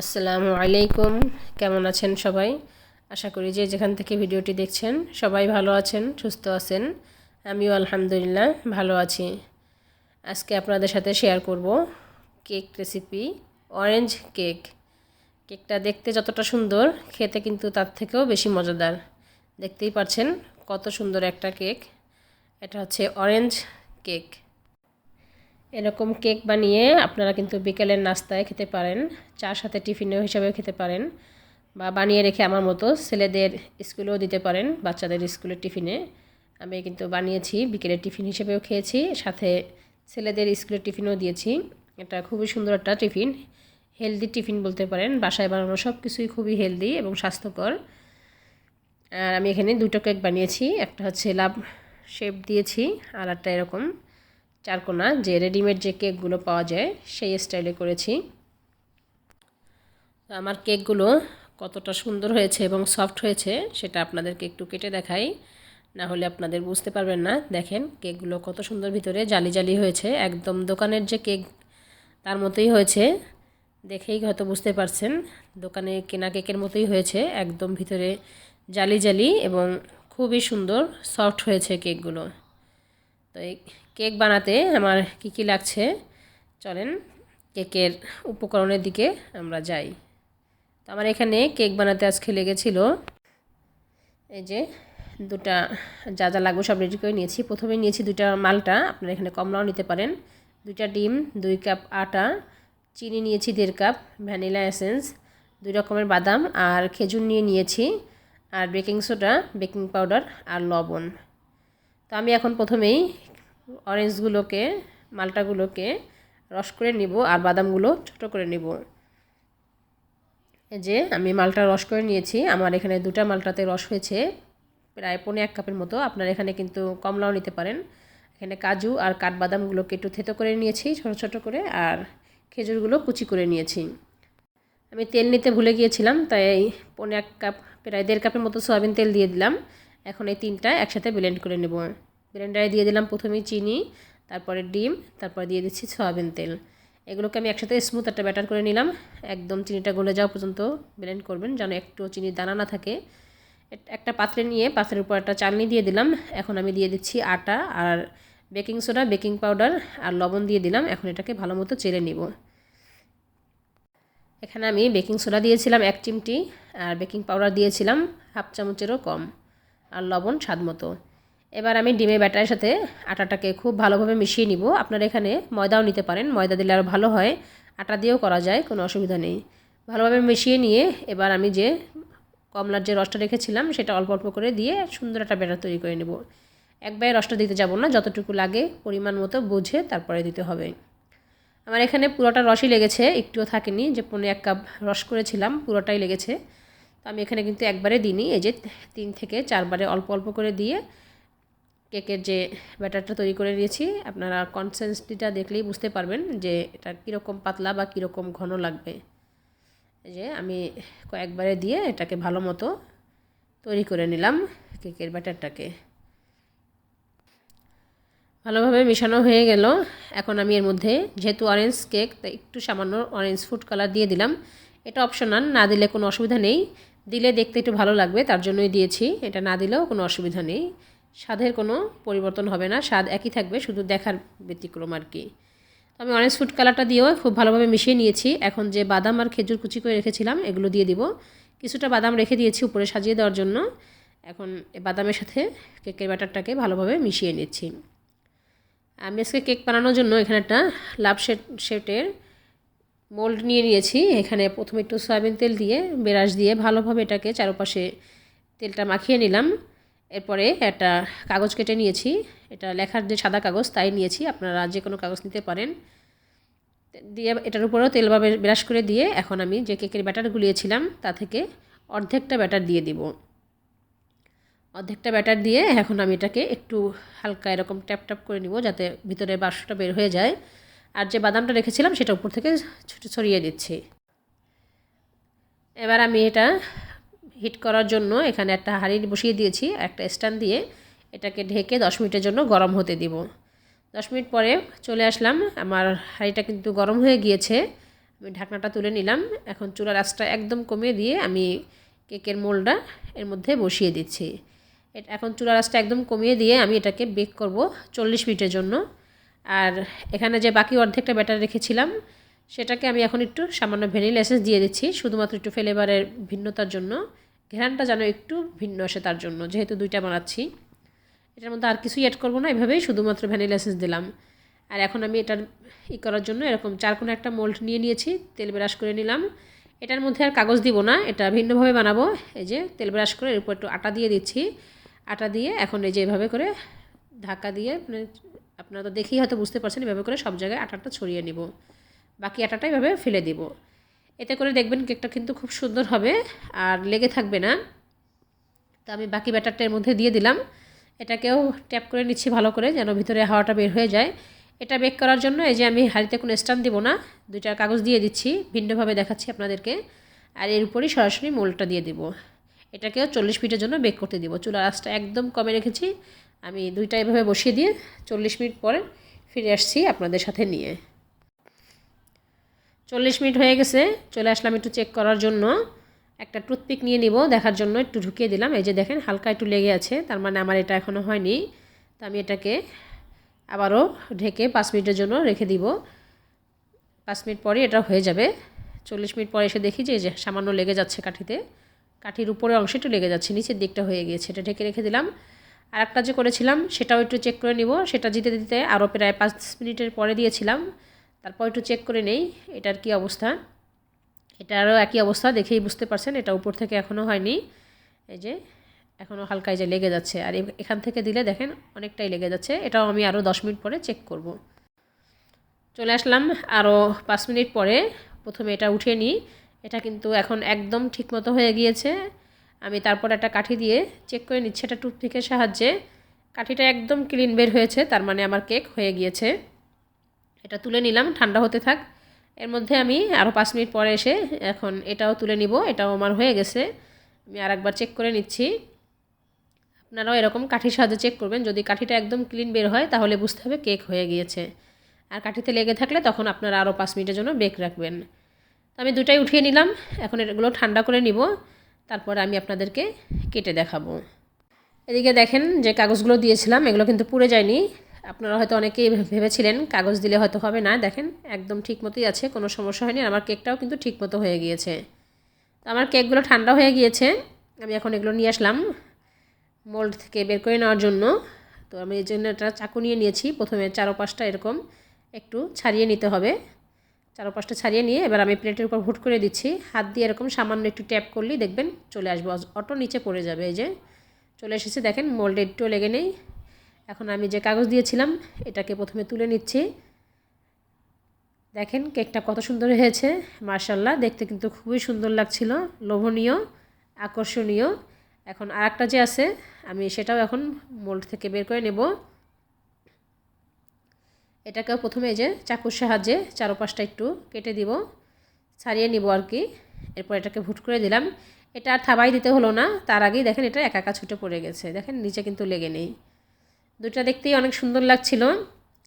আসসালামু আলাইকুম। কেমন আছেন সবাই? আশা করি যে যেখান থেকে ভিডিওটি দেখছেন, সবাই ভালো আছেন, সুস্থ আছেন। আমিও আলহামদুলিল্লাহ ভালো আছি। আজকে আপনাদের সাথে শেয়ার করব কেক রেসিপি অরেঞ্জ কেক কেকটা দেখতে যতটা সুন্দর, খেতে কিন্তু তার থেকেও বেশি মজাদার। দেখতেই পাচ্ছেন কত সুন্দর একটা কেক এটা হচ্ছে অরেঞ্জ কেক এরকম কেক বানিয়ে আপনারা কিন্তু বিকেলের নাস্তায় খেতে পারেন, চার সাথে টিফিনেও হিসাবেও খেতে পারেন বা বানিয়ে রেখে আমার মতো ছেলেদের স্কুলেও দিতে পারেন বাচ্চাদের স্কুলের টিফিনে। আমি কিন্তু বানিয়েছি, বিকেলের টিফিন হিসেবেও খেয়েছি, সাথে ছেলেদের স্কুলের টিফিনও দিয়েছি। এটা খুবই সুন্দর একটা টিফিন, হেলদি টিফিন বলতে পারেন। বাসায় বানানো সব কিছুই খুবই হেলদি এবং স্বাস্থ্যকর। আর আমি এখানে দুটো কেক বানিয়েছি, একটা হচ্ছে লাভ শেপ দিয়েছি, আর একটা এরকম চারকোনা যে রেডিমেড যে কেকগুলো পাওয়া যায়, সেই স্টাইলে করেছি। আমার কেকগুলো কতটা সুন্দর হয়েছে এবং সফট হয়েছে, সেটা আপনাদেরকে একটু কেটে দেখাই। না হলে আপনাদের বুঝতে পারবেন না। দেখেন কেকগুলো কত সুন্দর ভিতরে জালি জালি হয়েছে। একদম দোকানের যে কেক তার মতোই হয়েছে। দেখেই হয়তো বুঝতে পারছেন, দোকানে কেনা কেকের মতোই হয়েছে। একদম ভিতরে জালি জালি এবং খুবই সুন্দর সফট হয়েছে কেকগুলো তো এই কেক বানাতে আমার কি কি লাগছে? চলেন কেকের উপকরণের দিকে আমরা যাই। তো আমার এখানে কেক বানাতে আজকে লেগেছিল। এই যে দুটা যা যা লাগবে সব রেডি করে নিয়েছি। প্রথমে নিয়েছি দুটা মালটা, আপনারা এখানে কমলাও নিতে পারেন। দুইটা ডিম, দুই কাপ আটা, চিনি নিয়েছি দেড় কাপ, ভ্যানিলা এসেন্স, দুই রকমের বাদাম আর খেজুর নিয়ে নিয়েছি, আর বেকিং সোডা, বেকিং পাউডার আর লবণ। তো আমি এখন প্রথমেই অরেঞ্জগুলোকে, মালটাগুলোকে রস করে নিব আর বাদামগুলো ছোট করে নিব। এই যে আমি মালটা রস করে নিয়েছি। আমার এখানে দুটা মালটাতে রস হয়েছে। প্রায় পনেরো এক কাপের মতো। আপনার এখানে কিন্তু কমলাও নিতে পারেন। এখানে কাজু আর কাঠবাদামগুলোকে একটু থেতো করে নিয়েছি, ছোট ছোট করে, আর খেজুরগুলো কুচি করে নিয়েছি। আমি তেল নিতে ভুলে গিয়েছিলাম, তাই পনেরো এক কাপ, প্রায় দেড় কাপের মতো সয়াবিন তেল দিয়ে দিলাম। এখন এই তিনটা একসাথে ব্লেন্ড করে নেব। ব্লেন্ডারে দিয়ে দিলাম প্রথমেই চিনি, তারপরে ডিম, তারপরে দিয়ে দিচ্ছি সয়াবিন তেল। এগুলোকে আমি একসাথে স্মুথ একটা ব্যাটার করে নিলাম। একদম চিনিটা গলে যাওয়া পর্যন্ত ব্লেন্ড করবেন যেন একটু চিনির দানা না থাকে। একটা পাত্রে নিয়ে পাত্রের উপর একটা চালনি দিয়ে দিলাম। এখন আমি দিয়ে দিচ্ছি আটা আর বেকিং সোডা, বেকিং পাউডার আর লবণ দিয়ে দিলাম। এখন এটাকে ভালো মতো চেলে নিব। এখানে আমি বেকিং সোডা দিয়েছিলাম এক চিমটি আর বেকিং পাউডার দিয়েছিলাম হাফ চামচেরও কম। আর লবণ স্বাদ মতো। এবার আমি ডিমের ব্যাটারের সাথে আটাটাকে খুব ভালোভাবে মিশিয়ে নিব। আপনারা এখানে ময়দাও নিতে পারেন, ময়দা দিলে আরও ভালো হয়। আটা দিয়েও করা যায়, কোনো অসুবিধা নেই। ভালোভাবে মিশিয়ে নিয়ে এবার আমি যে কমলার যে রসটা রেখেছিলাম, সেটা অল্প অল্প করে দিয়ে সুন্দর একটা ব্যাটার তৈরি করে নেব। একবারে রসটা দিতে যাব না, যতটুকু লাগে পরিমাণ মতো বুঝে তারপরে দিতে হবে। আমার এখানে পুরোটা রসই লেগেছে, একটুও থাকেনি, যে পনেরো এক কাপ রস করেছিলাম, পুরোটাই লেগেছে। তো আমি এখানে কিন্তু একবারে দিইনি, এই যে তিন থেকে চারবারে অল্প অল্প করে দিয়ে কেকের যে ব্যাটারটা তৈরি করে নিয়েছি, আপনারা কনসেন্সিটিটা দেখলেই বুঝতে পারবেন যে এটা কীরকম পাতলা বা কীরকম ঘন লাগবে। যে আমি কয়েকবারে দিয়ে এটাকে ভালো মতো তৈরি করে নিলাম কেকের ব্যাটারটাকে। ভালোভাবে মেশানো হয়ে গেল। এখন আমি এর মধ্যে যেহেতু অরেঞ্জ কেক তাই একটু সামান্য অরেঞ্জ ফুড কালার দিয়ে দিলাম। এটা অপশনাল না দিলে কোনো অসুবিধা নেই। দিলে দেখতে একটু ভালো লাগবে, তার জন্যই দিয়েছি। এটা না দিলেও কোনো অসুবিধা নেই। স্বাদের কোনো পরিবর্তন হবে না, স্বাদ একই থাকবে, শুধু দেখার ব্যতিক্রম আর কি। আমি অরেঞ্জ ফুড কালারটা দিয়েও খুব ভালোভাবে মিশিয়ে নিয়েছি। এখন যে বাদাম আর খেজুর কুচি করে রেখেছিলাম, এগুলো দিয়ে দিব। কিছুটা বাদাম রেখে দিয়েছি উপরে সাজিয়ে দেওয়ার জন্য। এখন বাদামের সাথে কেকের ব্যাটারটাকে ভালোভাবে মিশিয়ে নিচ্ছি। আমি আজকে কেক বানানোর জন্য এখানে একটা লাভ শেট শেটের মোল্ড নিয়ে নিয়েছি। এখানে প্রথমে একটু সয়াবিন তেল দিয়ে, বেরাস দিয়ে ভালোভাবে এটাকে চারপাশে তেলটা মাখিয়ে নিলাম। এরপরে একটা কাগজ কেটে নিয়েছি। এটা লেখার যে সাদা কাগজ, তাই নিয়েছি। আপনারা যে কোনো কাগজ নিতে পারেন। দিয়ে এটার উপরেও তেল বা ব্রাশ করে দিয়ে এখন আমি যে কেকের ব্যাটার গুলিয়েছিলাম, তা থেকে অর্ধেকটা ব্যাটার দিয়ে দিব। অর্ধেকটা ব্যাটার দিয়ে এখন আমি এটাকে একটু হালকা এরকম ট্যাপ ট্যাপ করে নিব, যাতে ভিতরে বাষ্পটা বের হয়ে যায়। আর যে বাদামটা রেখেছিলাম, সেটা উপর থেকে ছড়িয়ে দিচ্ছি। এবার আমি এটা হিট করার জন্য এখানে একটা হাঁড়ি বসিয়ে দিয়েছি, একটা স্ট্যান্ড দিয়ে এটাকে ঢেকে দশ মিনিটের জন্য গরম হতে দিব। দশ মিনিট পরে চলে আসলাম, আমার হাঁড়িটা কিন্তু গরম হয়ে গিয়েছে। আমি ঢাকনাটা তুলে নিলাম, এখন চুলার আঁচটা একদম কমিয়ে দিয়ে আমি কেকের মোলটা এর মধ্যে বসিয়ে দিচ্ছি। এটা, এখন চুলার আঁচটা একদম কমিয়ে দিয়ে আমি এটাকে বেক করব চল্লিশ মিনিটের জন্য। আর এখানে যে বাকি অর্ধেকটা ব্যাটার রেখেছিলাম, সেটাকে আমি এখন একটু সামান্য ভ্যানিলা এসেন্স দিয়ে দিচ্ছি, শুধুমাত্র একটু ফ্লেভারের ভিন্নতার জন্য। ঘ্রানটা যেন একটু ভিন্ন আসে তার জন্য, যেহেতু দুইটা বানাচ্ছি। এটার মধ্যে আর কিছুই অ্যাড করব না, এভাবেই শুধুমাত্র ভ্যানিলা এসেন্স দিলাম। আর এখন আমি এটার ই করার জন্য এরকম চার কোনো একটা মোল্ড নিয়ে নিয়েছি, তেল ব্রাশ করে নিলাম। এটার মধ্যে আর কাগজ দিব না, এটা ভিন্নভাবে বানাবো। এই যে তেল ব্রাশ করে এর উপর একটু আটা দিয়ে দিচ্ছি। আটা দিয়ে এখন এই যে এভাবে করে ধাক্কা দিয়ে মানে আপনারা তো দেখেই হয়তো বুঝতে পারছেন, এভাবে করে সব জায়গায় আটাটা ছড়িয়ে নিব। বাকি আটাটা এভাবে ফেলে দিব। এতে করে দেখবেন কেকটা কিন্তু খুব সুন্দর হবে আর লেগে থাকবে না। তো আমি বাকি ব্যাটারটা এর মধ্যে দিয়ে দিলাম। এটাকেও ট্যাপ করে নিচ্ছি ভালো করে যেন ভিতরে হাওয়াটা বের হয়ে যায়। এটা বেক করার জন্য এই যে আমি হাঁড়িতে কোনো স্ট্যান্ড দিব না, দুইটা কাগজ দিয়ে দিচ্ছি, ভিন্নভাবে দেখাচ্ছি আপনাদেরকে। আর এর উপরই সরাসরি মোলটা দিয়ে দিব। এটাকেও চল্লিশ মিনিটের জন্য বেক করতে দিব। চুলার আঁচটা একদম কমে রেখেছি। আমি দুইটা এভাবে বসিয়ে দিয়ে চল্লিশ মিনিট পরে ফিরে আসছি আপনাদের সাথে নিয়ে। চল্লিশ মিনিট হয়ে গেছে, চলে আসলাম একটু চেক করার জন্য। একটা টুথপিক নিয়ে নিব, দেখার জন্য একটু ঢুকিয়ে দিলাম। এই যে দেখেন, হালকা একটু লেগে আছে, তার মানে আমার এটা এখনও হয়নি। তো আমি এটাকে আবারও ঢেকে পাঁচ মিনিটের জন্য রেখে দিব। পাঁচ মিনিট পরে এটা হয়ে যাবে। চল্লিশ মিনিট পরে এসে দেখি যে যে সামান্য লেগে যাচ্ছে কাঠিতে। কাঠির উপরে অংশ একটু লেগে যাচ্ছে, নিচের দিকটা হয়ে গিয়েছে, এটা ঢেকে রেখে দিলাম। আর একটা যে করেছিলাম, সেটাও একটু চেক করে নিব। সেটা দিতে দিতে আরও প্রায় পাঁচ মিনিটের পরে দিয়েছিলাম। তারপর একটু চেক করে নেই, এটার কি অবস্থা? এটারও একই অবস্থা, দেখেই বুঝতে পারছেন, এটা উপর থেকে এখনও হয়নি। এই যে, এখনও হালকা যে লেগে যাচ্ছে, আর এখান থেকে দিলে দেখেন অনেকটাই লেগে যাচ্ছে, এটাও আমি আরও দশ মিনিট পরে চেক করব। চলে আসলাম আরও পাঁচ মিনিট পরে, প্রথমে এটা উঠিয়ে নিই, এটা কিন্তু এখন একদম ঠিকমতো হয়ে গিয়েছে। আমি তারপর একটা কাঠি দিয়ে চেক করে নিচ্ছি, এটা টুথপিকের সাহায্যে। কাঠিটা একদম ক্লিন বের হয়েছে, তার মানে আমার কেক হয়ে গিয়েছে। এটা তুলে নিলাম, ঠান্ডা হতে থাক। এর মধ্যে আমি আরও পাঁচ মিনিট পরে এসে এখন এটাও তুলে নিব, এটাও আমার হয়ে গেছে। আমি আর একবার চেক করে নিচ্ছি। আপনারাও এরকম কাঠির সাহায্যে চেক করবেন। যদি কাঠিটা একদম ক্লিন বের হয়, তাহলে বুঝতে হবে কেক হয়ে গিয়েছে। আর কাঠিতে লেগে থাকলে তখন আপনারা আরও পাঁচ মিনিটের জন্য বেক রাখবেন। তো আমি দুটাই উঠিয়ে নিলাম। এখন এগুলো ঠান্ডা করে নিব। তারপর আমি আপনাদেরকে কেটে দেখাবো। এদিকে দেখেন যে কাগজগুলো দিয়েছিলাম, এগুলো কিন্তু পুড়ে যায়নি। আপনারা হয়তো অনেকেই ভেবেছিলেন, কাগজ দিলে হয়তো হবে না। দেখেন, একদম ঠিক মতোই আছে, কোনো সমস্যা হয়নি। আমার কেকটাও কিন্তু ঠিক মতো হয়ে গিয়েছে। তো আমার কেকগুলো ঠান্ডা হয়ে গিয়েছে। আমি এখন এগুলো নিয়ে আসলাম মোল্ড থেকে বের করে নেওয়ার জন্য। তো আমি এই জন্য একটা চাকু নিয়ে নিয়েছি। প্রথমে চারোপাশটা এরকম একটু ছাড়িয়ে নিতে হবে। চারোপাশটা ছাড়িয়ে নিয়ে এবার আমি প্লেটের উপর ভুট করে দিচ্ছি। হাত দিয়ে এরকম সামান্য একটু ট্যাপ করলেই দেখবেন চলে আসব। অটো নিচে পড়ে যাবে। এই যে চলে এসেছে, দেখেন, মোল্ডে একটু লেগে নেই। এখন আমি যে কাগজ দিয়েছিলাম, এটাকে প্রথমে তুলে নিচ্ছি। দেখেন কেকটা কত সুন্দর হয়েছে মার্শাল্লাহ দেখতে কিন্তু খুবই সুন্দর লাগছিল, লোভনীয়, আকর্ষণীয়। এখন আর একটা যে আছে, আমি সেটাও এখন মোল্ড থেকে বের করে নেব। এটাকেও প্রথমে যে চাকুর সাহায্যে চারোপাশটা একটু কেটে দিব, ছাড়িয়ে নিব আর কি। এরপর এটাকে ভুট করে দিলাম। এটা আর থাবাই দিতে হলো না, তার আগেই দেখেন এটা একা একা ছুটে পড়ে গেছে, দেখেন নিচে কিন্তু লেগে নেই। দুটা দেখতেই অনেক সুন্দর লাগছিল।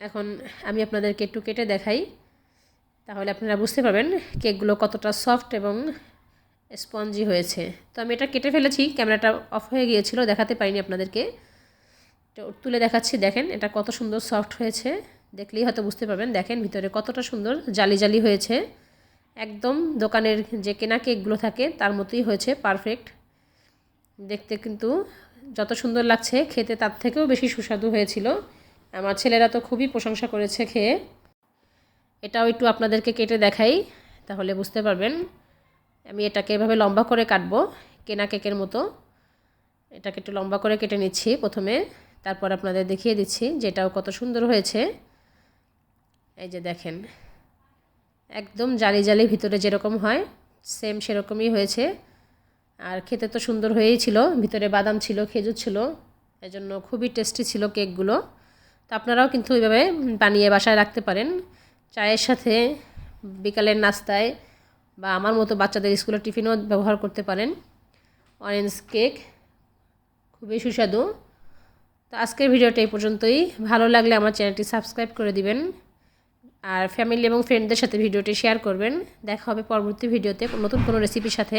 এখন আমি আপনাদেরকে একটু কেটে দেখাই। তাহলে আপনারা বুঝতে পারবেন কেকগুলো কতটা সফট এবং স্পঞ্জি হয়েছে। তো আমি এটা কেটে ফেলেছি, ক্যামেরাটা অফ হয়ে গিয়েছিল, দেখাতে পারিনি আপনাদেরকে। তুলে দেখাচ্ছি, দেখেন এটা কত সুন্দর সফট হয়েছে। দেখলেই হয়তো বুঝতে পারবেন, দেখেন ভিতরে কতটা সুন্দর জালি জালি হয়েছে। একদম দোকানের যে কেনা কেকগুলো থাকে, তার মতোই হয়েছে, পারফেক্ট। দেখতে কিন্তু যত সুন্দর লাগছে খেতে তার থেকেও বেশি সুস্বাদু হয়েছিল। আমার ছেলেরা তো খুবই প্রশংসা করেছে খেয়ে। এটাও একটু আপনাদেরকে কেটে দেখাই, তাহলে বুঝতে পারবেন। আমি এটাকে এভাবে লম্বা করে কাটবো, কেনা কেকের মতো। এটাকে একটু লম্বা করে কেটে নিচ্ছি প্রথমে। তারপর আপনাদের দেখিয়ে দিচ্ছি যেটাও কত সুন্দর হয়েছে। এই যে দেখেন, একদম জালি জালি ভিতরে যেরকম হয় সেম সেরকমই হয়েছে। আর খেতে তো সুন্দর হয়েই ছিল, ভিতরে বাদাম ছিল, খেজুর ছিল, এজন্য খুবই টেস্টি ছিল কেকগুলো। তো আপনারাও কিন্তু ওইভাবে বানিয়ে বাসায় রাখতে পারেন। চায়ের সাথে বিকালের নাস্তায় বা আমার মতো বাচ্চাদের স্কুলের টিফিনও ব্যবহার করতে পারেন। অরেঞ্জ কেক খুবই সুস্বাদু। তো আজকের ভিডিওটা এই পর্যন্তই। ভালো লাগলে আমার চ্যানেলটি সাবস্ক্রাইব করে দিবেন আর ফ্যামিলি এবং ফ্রেন্ডদের সাথে ভিডিওটি শেয়ার করবেন। দেখা হবে পরবর্তী ভিডিওতে নতুন কোনো রেসিপির সাথে।